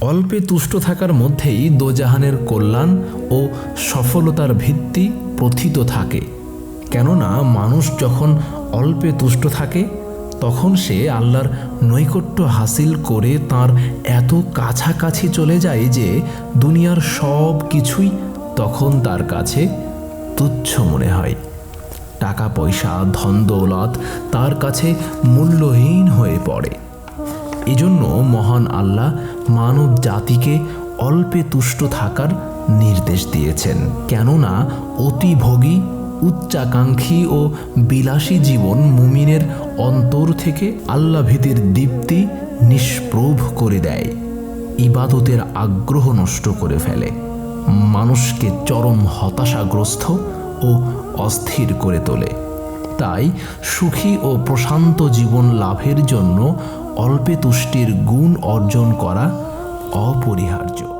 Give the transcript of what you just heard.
অল্পে তুষ্ট থাকার মধ্যেই দোজাহানের কল্যাণ ও সফলতার ভিত্তি প্রথিত থাকে। কেননা মানুষ যখন অল্পে তুষ্ট থাকে, তখন সে আল্লাহর নৈকট্য হাসিল করে তার এত কাছাকাছি চলে যায় যে দুনিয়ার সব কিছুই তখন তার কাছে তুচ্ছ মনে হয়। টাকা, পয়সা, ধন, দৌলত তার কাছে মূল্যহীন হয়ে পড়ে। এজন্য মহান আল্লাহ মানব জাতিকে অল্পে তুষ্ট থাকার নির্দেশ দিয়েছেন। কেননা অতিভোগী উচ্চাকাঙ্ক্ষী ও বিলাসী জীবন মুমিনের অন্তর থেকে আল্লাহ ভীতির দীপ্তি নিষ্প্রভ করে দেয়। ইবাদতের আগ্রহ নষ্ট করে ফেলে। মানুষকে চরম হতাশাগ্রস্ত ও অস্থির করে তোলে। তাই সুখী ও প্রশান্ত জীবন লাভের জন্য অল্পে তুষ্টির গুণ অর্জন করা অপরিহার্য।